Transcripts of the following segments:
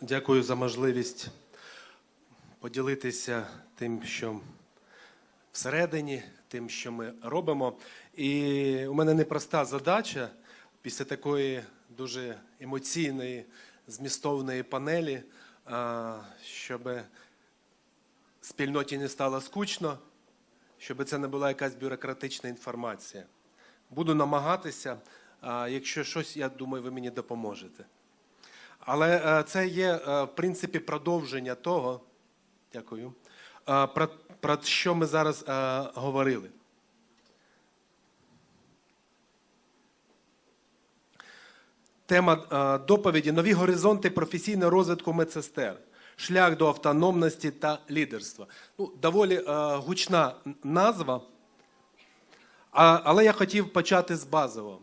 Дякую за можливість поділитися тим, що всередині, тим, що ми робимо. І у мене непроста задача після такої дуже емоційної, змістовної панелі, щоб спільноті не стало скучно, щоб це не була якась бюрократична інформація. Буду намагатися, якщо щось, я думаю, ви мені допоможете. Але е, це є, е, в принципі, продовження того, дякую, е, про, про що ми зараз говорили. Тема доповіді Нові горизонти професійного розвитку медсестер. Шлях до автономності та лідерства. Ну, доволі гучна назва, але я хотів почати з базового.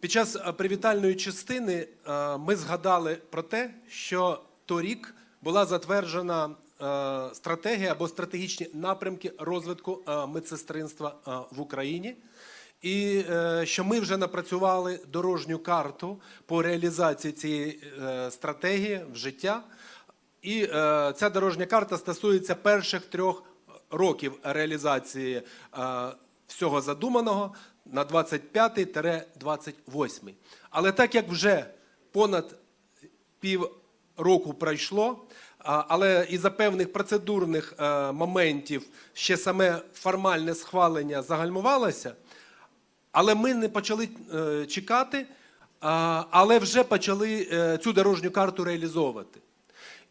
Під час е, привітальної частини е, ми згадали про те, що торік була затверджена е, стратегія або стратегічні напрямки розвитку медсестринства в Україні. І що ми вже напрацювали дорожню карту по реалізації цієї стратегії в життя. І ця дорожня карта стосується перших трьох років реалізації всього задуманого на 25-28. Але так як вже понад пів року пройшло, але із-за певних процедурних е, моментів ще саме формальне схвалення загальмувалося, але ми не почали е, чекати, але вже почали е, цю дорожню карту реалізовувати.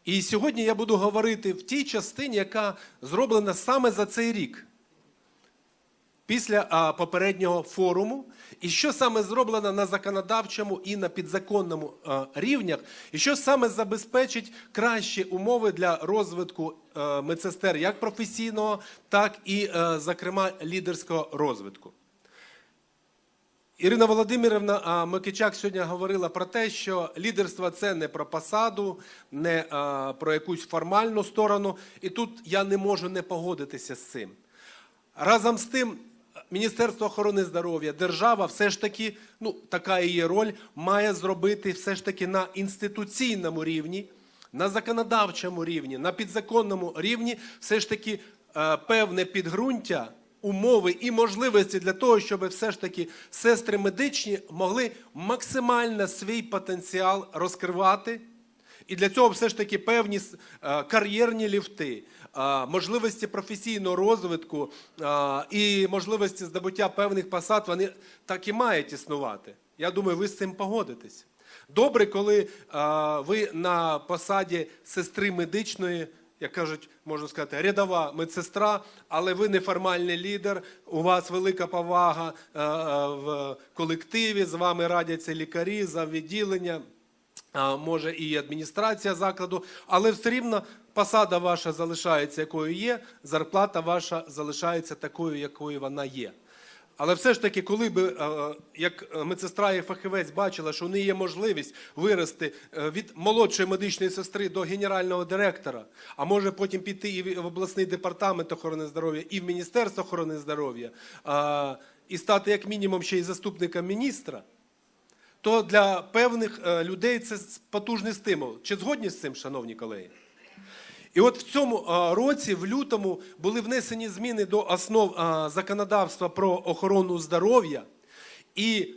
І сьогодні я буду говорити в тій частині, яка зроблена саме за цей рік, після попереднього форуму, і що саме зроблено на законодавчому і на підзаконному рівнях, і що саме забезпечить кращі умови для розвитку медсестер як професійного, так і, зокрема, лідерського розвитку. Ірина Володимирівна Микичак сьогодні говорила про те, що лідерство це не про посаду, не про якусь формальну сторону. І тут я не можу не погодитися з цим. Разом з тим, Міністерство охорони здоров'я, держава все ж таки, ну така її роль, має зробити все ж таки на інституційному рівні, на законодавчому рівні, на підзаконному рівні, все ж таки е, певне підґрунтя умови і можливості для того, щоб все ж таки сестри медичні могли максимально свій потенціал розкривати. І для цього все ж таки певні е, кар'єрні ліфти, е, можливості професійного розвитку е, і можливості здобуття певних посад, вони так і мають існувати. Я думаю, ви з цим погодитесь. Добре, коли ви на посаді сестри медичної як кажуть, можна сказати, рядова медсестра, але ви неформальний лідер, у вас велика повага в колективі, з вами радяться лікарі, завідділення, а, може і адміністрація закладу, але все рівно посада ваша залишається, якою є, зарплата ваша залишається такою, якою вона є. Але все ж таки, коли би е, як медсестра і фахівець бачила, що у неї є можливість вирости е, від молодшої медичної сестри до генерального директора, а може потім піти і в обласний департамент охорони здоров'я, і в Міністерство охорони здоров'я, і стати як мінімум ще й заступником міністра, то для певних людей це потужний стимул. Чи згодні з цим, шановні колеги? І от в цьому році, в лютому, були внесені зміни до основ законодавства про охорону здоров'я, і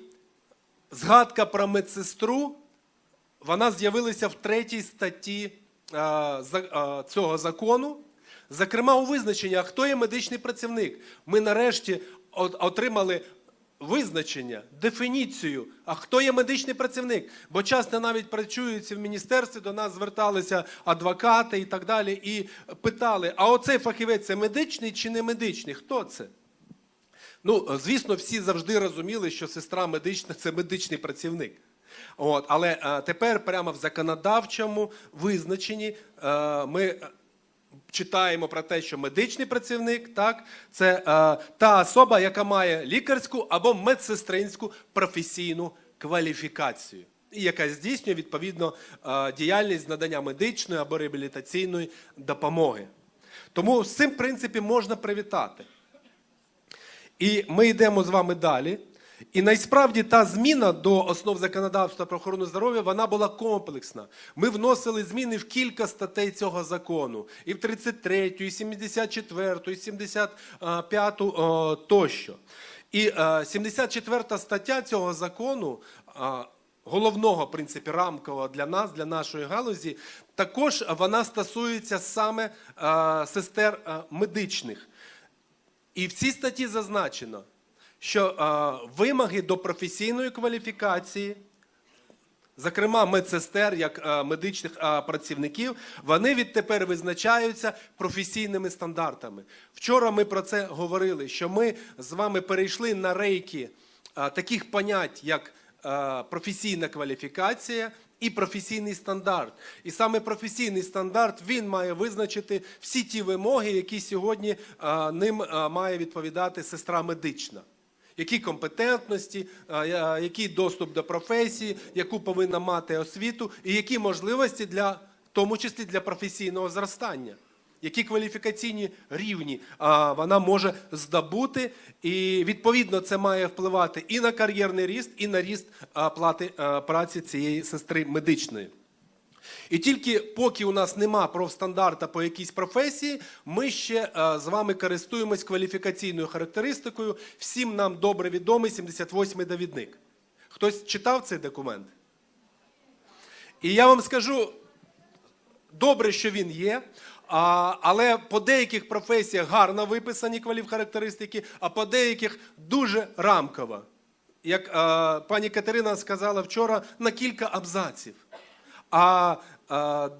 згадка про медсестру вона з'явилася в третій статті цього закону. Зокрема, у визначенні, хто є медичний працівник. Ми нарешті отримали визначення, дефініцію, а хто є медичний працівник. Бо часто навіть працюючи в міністерстві, до нас зверталися адвокати і так далі, і питали: а оцей фахівець це медичний чи не медичний? Хто це? Ну, звісно, всі завжди розуміли, що сестра медична це медичний працівник. От, Але а, тепер прямо в законодавчому визначенні а, ми читаємо про те, що медичний працівник так, це е, та особа, яка має лікарську або медсестринську професійну кваліфікацію, і яка здійснює відповідно е, діяльність надання медичної або реабілітаційної допомоги. Тому з цим, в принципі, можна привітати. І ми йдемо з вами далі. І насправді та зміна до основ законодавства про охорону здоров'я вона була комплексна. Ми вносили зміни в кілька статей цього закону. І в 33, і 74, і 75 о, тощо. І е, 74 стаття цього закону. е, Головного в принципі рамкового для нас, для нашої галузі, також вона стосується саме е, сестер е, медичних. І в цій статті зазначено, що е, вимоги до професійної кваліфікації, зокрема медсестер, як е, медичних е, працівників, вони відтепер визначаються професійними стандартами. Вчора ми про це говорили, що ми з вами перейшли на рейки таких понять, як професійна кваліфікація. І професійний стандарт. І саме професійний стандарт він має визначити всі ті вимоги, які сьогодні е, ним е, має відповідати сестра медична. Які компетентності, який доступ до професії, яку повинна мати освіту, і які можливості для, в тому числі для професійного зростання, які кваліфікаційні рівні вона може здобути, і відповідно це має впливати і на кар'єрний ріст, і на ріст плати праці цієї сестри медичної. І тільки поки у нас нема профстандарта по якійсь професії, ми ще е, з вами користуємось кваліфікаційною характеристикою. Всім нам добре відомий 78-й довідник. Хтось читав цей документ? І я вам скажу, добре, що він є. А, але по деяких професіях гарно виписані кваліфхарактеристики, а по деяких дуже рамково. Як а, пані Катерина сказала вчора, на кілька абзаців. А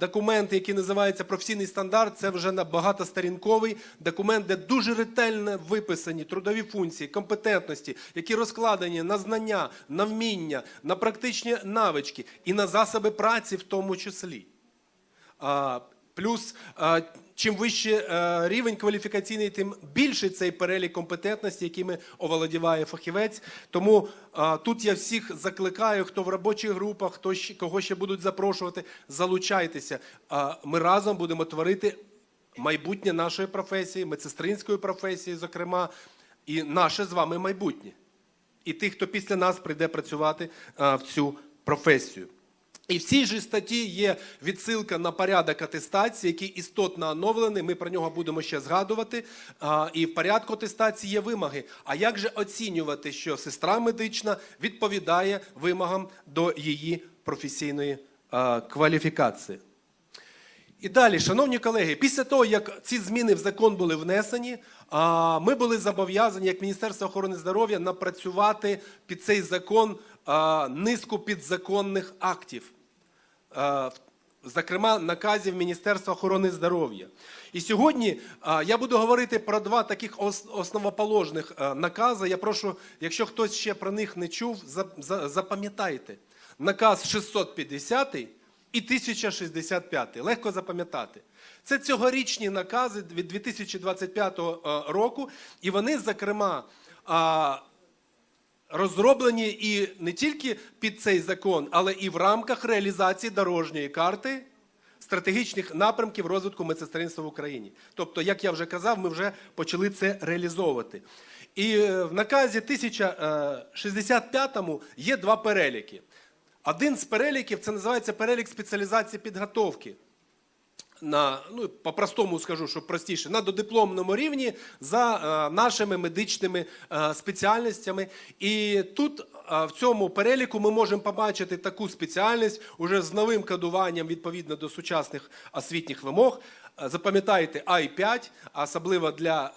документ, який називається професійний стандарт, це вже набагато сторінковий документ, де дуже ретельно виписані трудові функції, компетентності, які розкладені на знання, на вміння, на практичні навички і на засоби праці в тому числі. Плюс, чим вище е, рівень кваліфікаційний, тим більший цей перелік компетентності, якими оволодіває фахівець. Тому тут я всіх закликаю, хто в робочих групах, хто кого ще будуть запрошувати, залучайтеся. Ми разом будемо творити майбутнє нашої професії, медсестринської професії, зокрема, і наше з вами майбутнє. І тих, хто після нас прийде працювати в цю професію. І в цій же статті є відсилка на порядок атестації, який істотно оновлений. Ми про нього будемо ще згадувати. І в порядку атестації є вимоги. А як же оцінювати, що сестра медична відповідає вимогам до її професійної кваліфікації? І далі, шановні колеги, після того, як ці зміни в закон були внесені, ми були зобов'язані, як Міністерство охорони здоров'я, напрацювати під цей закон низку підзаконних актів. А, Зокрема, наказів Міністерства охорони здоров'я. І сьогодні я буду говорити про два таких основоположних накази. Я прошу, якщо хтось ще про них не чув, за- за- запам'ятайте. Наказ 650 і 1065. Легко запам'ятати. Це цьогорічні накази від 2025 е, року, і вони, зокрема, розроблені і не тільки під цей закон, але і в рамках реалізації дорожньої карти стратегічних напрямків розвитку медсестринства в Україні. Тобто, як я вже казав, ми вже почали це реалізовувати. І е, в наказі 1065 є два переліки. Один з переліків це називається перелік спеціалізації підготовки на ну по-простому скажу, щоб простіше, на додипломному рівні за е, нашими медичними е, спеціальностями. І тут е, в цьому переліку ми можемо побачити таку спеціальність уже з новим кодуванням відповідно до сучасних освітніх вимог. Е, Запам'ятайте I5, а особливо для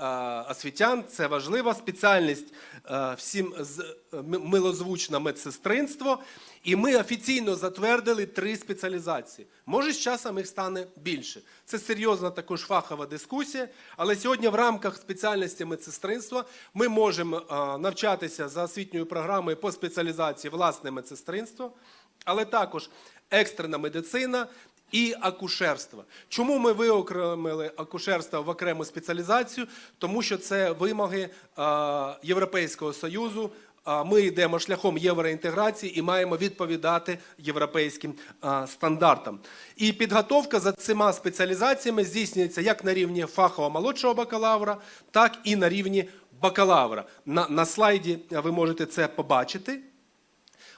е, освітян, це важлива спеціальність е, всім з м- милозвучне медсестринство. І ми офіційно затвердили три спеціалізації. Може, з часом їх стане більше. Це серйозна також фахова дискусія. Але сьогодні в рамках спеціальності медсестринства ми можемо навчатися за освітньою програмою по спеціалізації власне медсестринство, але також екстрена медицина. І акушерство. Чому ми виокремили акушерство в окрему спеціалізацію? Тому що це вимоги е, Європейського Союзу. Ми йдемо шляхом євроінтеграції і маємо відповідати європейським стандартам. І підготовка за цими спеціалізаціями здійснюється як на рівні фахового молодшого бакалавра, так і на рівні бакалавра. На, на слайді ви можете це побачити.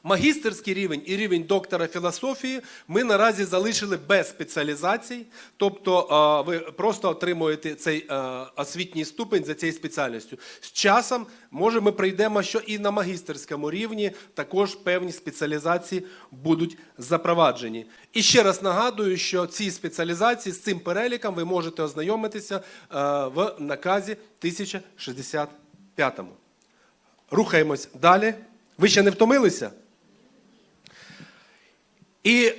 Магістерський рівень і рівень доктора філософії ми наразі залишили без спеціалізацій, тобто ви просто отримуєте цей освітній ступень за цією спеціальністю. З часом, може, ми прийдемо, що і на магістерському рівні також певні спеціалізації будуть запроваджені. І ще раз нагадую, що ці спеціалізації з цим переліком ви можете ознайомитися в наказі 1065. Рухаємось далі. Ви ще не втомилися? І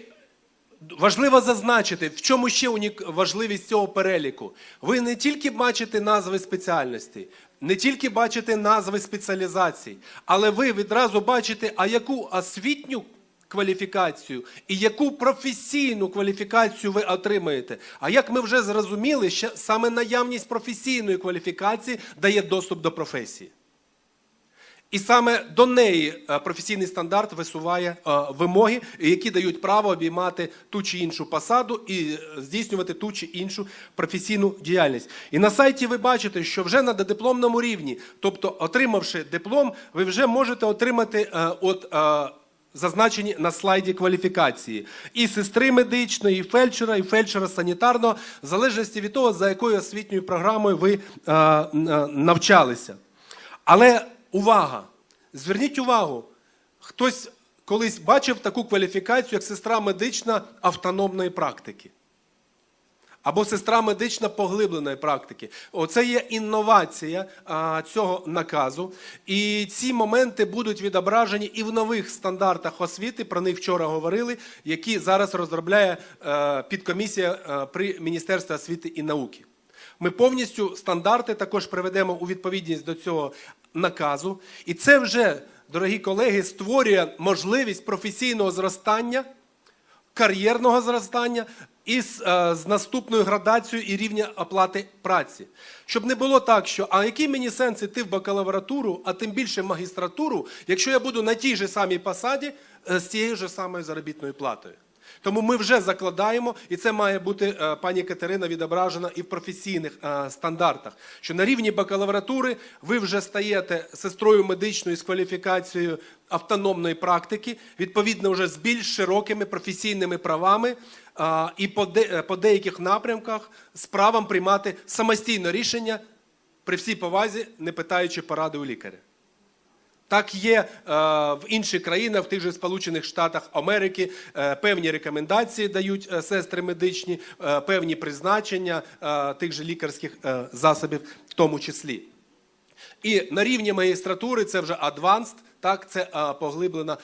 важливо зазначити, в чому ще важливість цього переліку. Ви не тільки бачите назви спеціальностей, не тільки бачите назви спеціалізацій, але ви відразу бачите, а яку освітню кваліфікацію і яку професійну кваліфікацію ви отримаєте. А як ми вже зрозуміли, що саме наявність професійної кваліфікації дає доступ до професії. І саме до неї е, професійний стандарт висуває е, вимоги, які дають право обіймати ту чи іншу посаду і е, здійснювати ту чи іншу професійну діяльність. І на сайті ви бачите, що вже на додипломному рівні, тобто отримавши диплом, ви вже можете отримати от. Зазначені на слайді кваліфікації і сестри медичної, і фельдшера, і фельдшера санітарного, в залежності від того, за якою освітньою програмою ви навчалися. Але увага! Зверніть увагу, хтось колись бачив таку кваліфікацію, як сестра медична автономної практики. Або сестра медична поглибленої практики. Оце є інновація а, цього наказу. І ці моменти будуть відображені і в нових стандартах освіти. Про них вчора говорили, які зараз розробляє е, підкомісія е, при Міністерстві освіти і науки. Ми повністю стандарти також приведемо у відповідність до цього наказу. І це вже, дорогі колеги, створює можливість професійного зростання, кар'єрного зростання і з, е, з наступною градацією і рівня оплати праці. Щоб не було так, що а який мені сенс іти в бакалавратуру, а тим більше в магістратуру, якщо я буду на тій же самій посаді е, з тією ж самою заробітною платою. Тому ми вже закладаємо, і це має бути е, пані Катерина відображено і в професійних е, стандартах. Що на рівні бакалавратури ви вже стаєте сестрою медичною з кваліфікацією автономної практики, відповідно, вже з більш широкими професійними правами, е, і по, по деяких напрямках з правом приймати самостійно рішення при всій повазі, не питаючи поради у лікаря. Так є е, в інших країнах, в тих же Сполучених Штатах Америки, е, певні рекомендації дають е, сестри медичні, певні призначення тих же лікарських засобів, в тому числі. І на рівні магістратури це вже advanced, так, це поглиблена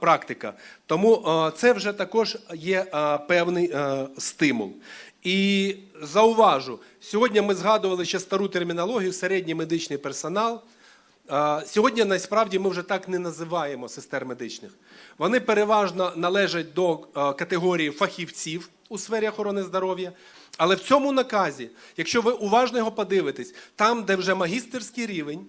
практика. Тому це вже також є певний стимул. І зауважу, сьогодні ми згадували ще стару термінологію, середній медичний персонал. Сьогодні насправді ми вже так не називаємо сестер медичних. Вони переважно належать до категорії фахівців у сфері охорони здоров'я. Але в цьому наказі, якщо ви уважно його подивитесь, там, де вже магістерський рівень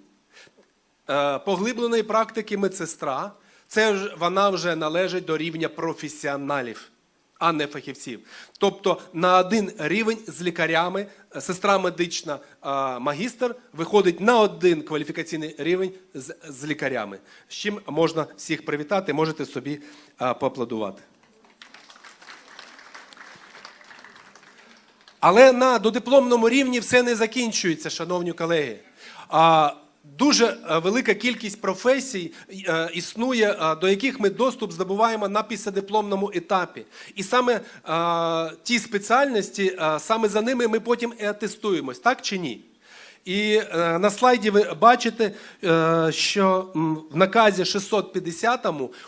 поглибленої практики медсестра, це вона вже належить до рівня професіоналів, а не фахівців. Тобто на один рівень з лікарями е, сестра медична е, магістр виходить на один кваліфікаційний рівень з, з лікарями. З чим можна всіх привітати, можете собі е, поаплодувати. Але на додипломному рівні все не закінчується, шановні колеги. Дуже е, велика кількість професій е, існує, е, до яких ми доступ здобуваємо на післядипломному етапі. І саме ті спеціальності, саме за ними ми потім і атестуємось, так чи ні? І е, на слайді ви бачите, е, що в наказі 650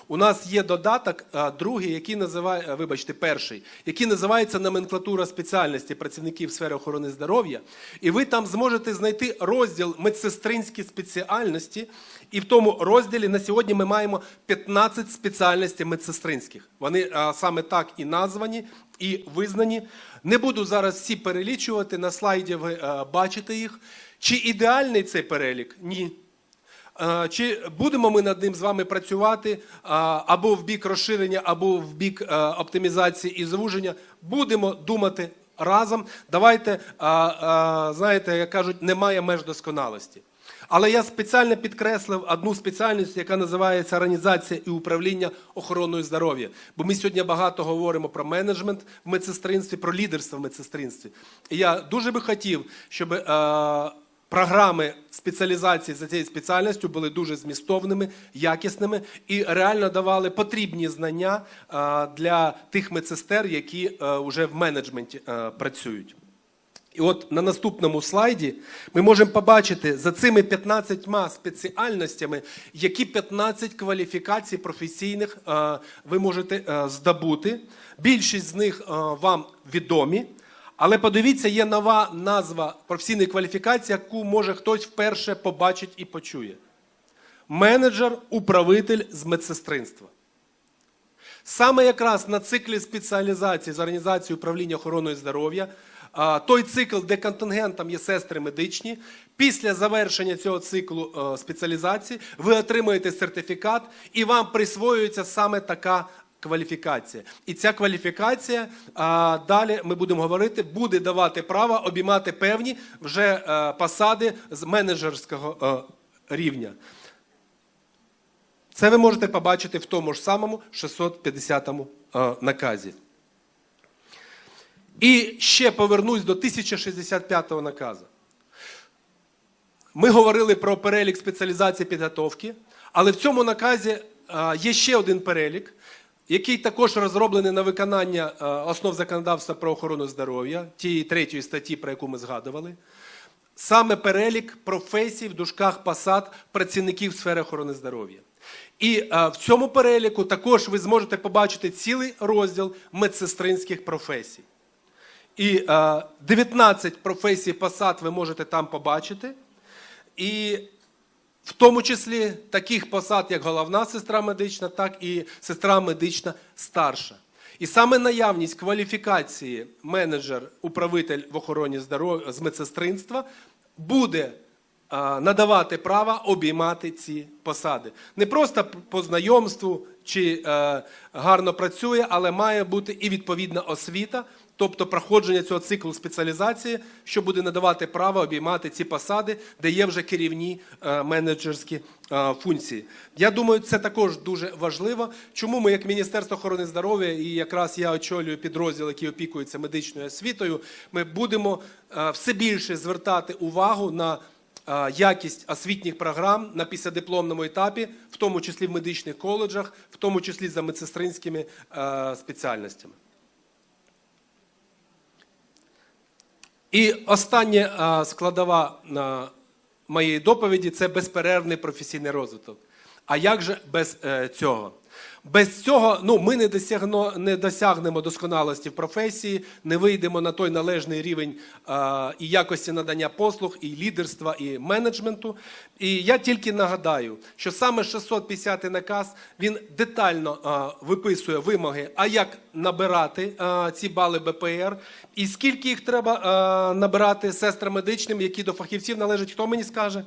у нас є додаток, е, другий, який називає, е, вибачте, перший, який називається номенклатура спеціальності працівників сфери охорони здоров'я. І ви там зможете знайти розділ медсестринські спеціальності. І в тому розділі на сьогодні ми маємо 15 спеціальностей медсестринських. Вони е, саме так і названі, і визнані. Не буду зараз всі перелічувати. На слайді ви е, бачите їх. Чи ідеальний цей перелік? Ні. Чи будемо ми над ним з вами працювати або в бік розширення, або в бік е, оптимізації і звуження? Будемо думати разом. Давайте, знаєте, як кажуть, немає меж досконалості. Але я спеціально підкреслив одну спеціальність, яка називається організація і управління охороною здоров'я. Бо ми сьогодні багато говоримо про менеджмент в медсестринстві, про лідерство в медсестринстві. І я дуже би хотів, щоб е, програми спеціалізації за цією спеціальністю були дуже змістовними, якісними і реально давали потрібні знання е, для тих медсестер, які вже в менеджменті е, працюють. І от на наступному слайді ми можемо побачити за цими 15 спеціальностями, які 15 кваліфікацій професійних е, ви можете е, здобути. Більшість з них е, вам відомі. Але подивіться, є нова назва професійної кваліфікації, яку може хтось вперше побачить і почує. Менеджер, управитель з медсестринства. Саме якраз на циклі спеціалізації з організації управління охороною здоров'я, той цикл, де контингентом є сестри медичні, після завершення цього циклу е, спеціалізації ви отримуєте сертифікат і вам присвоюється саме така кваліфікація. І ця кваліфікація, а, далі ми будемо говорити, буде давати право обіймати певні вже е, посади з менеджерського е, рівня. Це ви можете побачити в тому ж самому 650 е, наказі. І ще повернусь до 1065 наказу. Ми говорили про перелік спеціалізації підготовки, але в цьому наказі є ще один перелік, який також розроблений на виконання е, основ законодавства про охорону здоров'я, тієї третьої статті, про яку ми згадували. Саме перелік професій в дужках посад працівників сфери охорони здоров'я. І е, в цьому переліку також ви зможете побачити цілий розділ медсестринських професій. І е, 19 професій посад ви можете там побачити. І в тому числі таких посад, як головна сестра медична, так і сестра медична старша. І саме наявність кваліфікації менеджер, управитель в охороні здоров'я з медсестринства буде надавати право обіймати ці посади. Не просто по знайомству чи е, гарно працює, але має бути і відповідна освіта, тобто проходження цього циклу спеціалізації, що буде надавати право обіймати ці посади, де є вже керівні е, менеджерські е, функції. Я думаю, це також дуже важливо. Чому ми, як Міністерство охорони здоров'я, і якраз я очолюю підрозділ, який опікується медичною освітою, ми будемо е, все більше звертати увагу на якість освітніх програм на післядипломному етапі, в тому числі в медичних коледжах, в тому числі за медсестринськими спеціальностями. І остання складова моєї доповіді це безперервний професійний розвиток. А як же без е, цього? Без цього ну, ми не, досягно, не досягнемо досконалості в професії, не вийдемо на той належний рівень а, і якості надання послуг, і лідерства, і менеджменту. І я тільки нагадаю, що саме 650-й наказ він детально а, виписує вимоги, а як набирати а, ці бали БПР, і скільки їх треба а, набирати сестрам медичним, які до фахівців належать, хто мені скаже?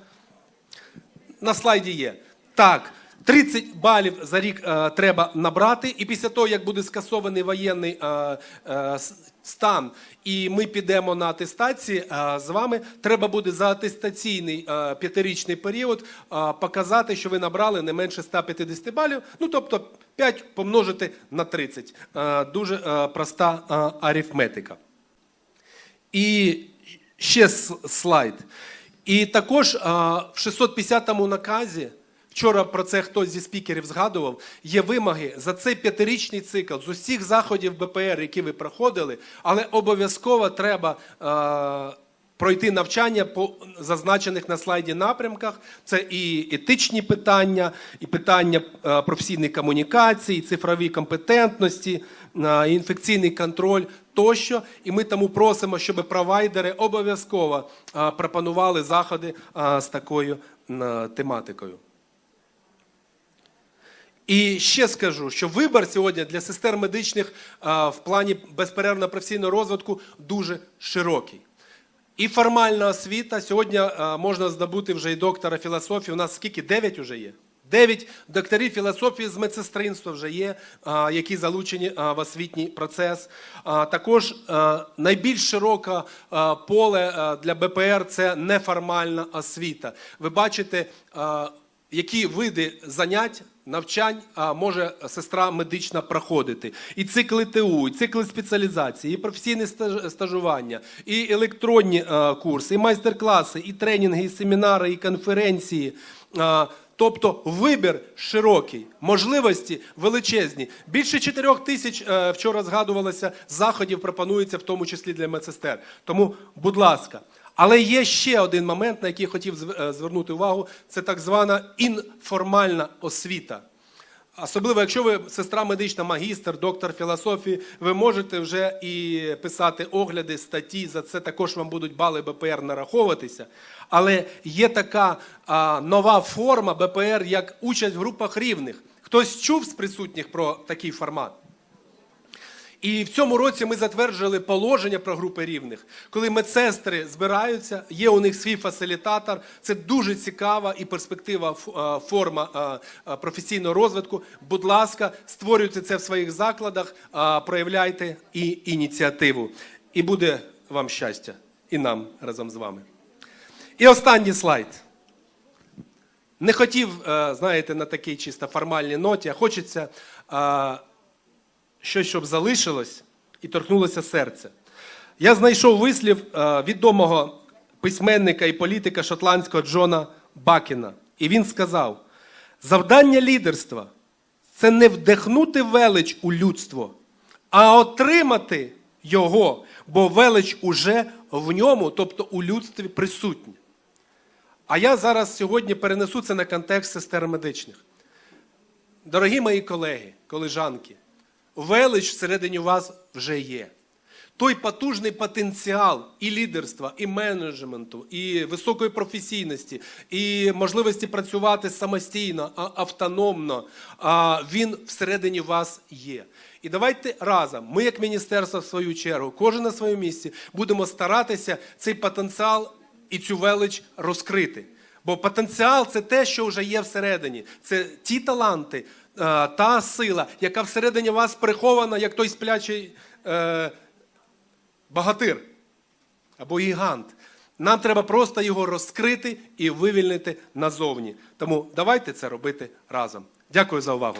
на слайді є. Так, 30 балів за рік е, треба набрати, і після того, як буде скасований воєнний е, е, стан, і ми підемо на атестації е, з вами, треба буде за атестаційний е, п'ятирічний період е, показати, що ви набрали не менше 150 балів. Ну тобто 5 помножити на 30. Е, дуже е, проста е, арифметика. І ще слайд. І також а, в 650-му наказі, вчора про це хтось зі спікерів згадував, є вимоги за цей п'ятирічний цикл з усіх заходів БПР, які ви проходили, але обов'язково треба. А, Пройти навчання по зазначених на слайді напрямках це і етичні питання, і питання е, професійної комунікації, і цифрові компетентності, е, і інфекційний контроль тощо. І ми тому просимо, щоб провайдери обов'язково е, пропонували заходи е, з такою е, тематикою. І ще скажу, що вибір сьогодні для сестер медичних в плані безперервного професійного розвитку дуже широкий. І формальна освіта. Сьогодні можна здобути вже і доктора філософії. У нас скільки? Дев'ять вже є? Дев'ять докторів філософії з медсестринства вже є, які залучені в освітній процес. Також найбільш широке поле для БПР це неформальна освіта. Ви бачите, які види занять. Навчань може сестра медична проходити. І цикли ТУ, і цикли спеціалізації, і професійне стажування, і електронні курси, і майстер-класи, і тренінги, і семінари, і конференції. Тобто вибір широкий, можливості величезні. Більше 4 тисяч е, вчора згадувалося заходів пропонується, в тому числі для медсестер. Тому, будь ласка. Але є ще один момент, на який хотів е, звернути увагу: це так звана інформальна освіта. Особливо, якщо ви сестра медична, магістр, доктор філософії, ви можете вже і писати огляди, статті. За це також вам будуть бали БПР нараховуватися. Але є така а, нова форма БПР, як участь в групах рівних. Хтось чув з присутніх про такий формат? І в цьому році ми затверджували положення про групи рівних, коли медсестри збираються, є у них свій фасилітатор. Це дуже цікава і перспектива форма а, а, професійного розвитку. Будь ласка, створюйте це в своїх закладах, проявляйте і ініціативу. І буде вам щастя, і нам разом з вами. І останній слайд. Не хотів, е, знаєте, на такій чисто формальній ноті, а хочеться е, щось, щоб залишилось і торкнулося серця. Я знайшов вислів е, відомого письменника і політика шотландського Джона Бакіна. І він сказав: завдання лідерства це не вдихнути велич у людство, а отримати його, бо велич уже в ньому, тобто у людстві присутня. А я зараз сьогодні перенесу це на контекст сестер медичних. Дорогі мої колеги, колежанки, велич всередині вас вже є. Той потужний потенціал і лідерства, і менеджменту, і високої професійності, і можливості працювати самостійно, автономно, він всередині вас є. І давайте разом, ми, як міністерство, в свою чергу, кожен на своєму місці, будемо старатися цей потенціал і цю велич розкрити. Бо потенціал це те, що вже є всередині. Це ті таланти, та сила, яка всередині вас прихована, як той сплячий е, багатир або гігант. Нам треба просто його розкрити і вивільнити назовні. Тому давайте це робити разом. Дякую за увагу.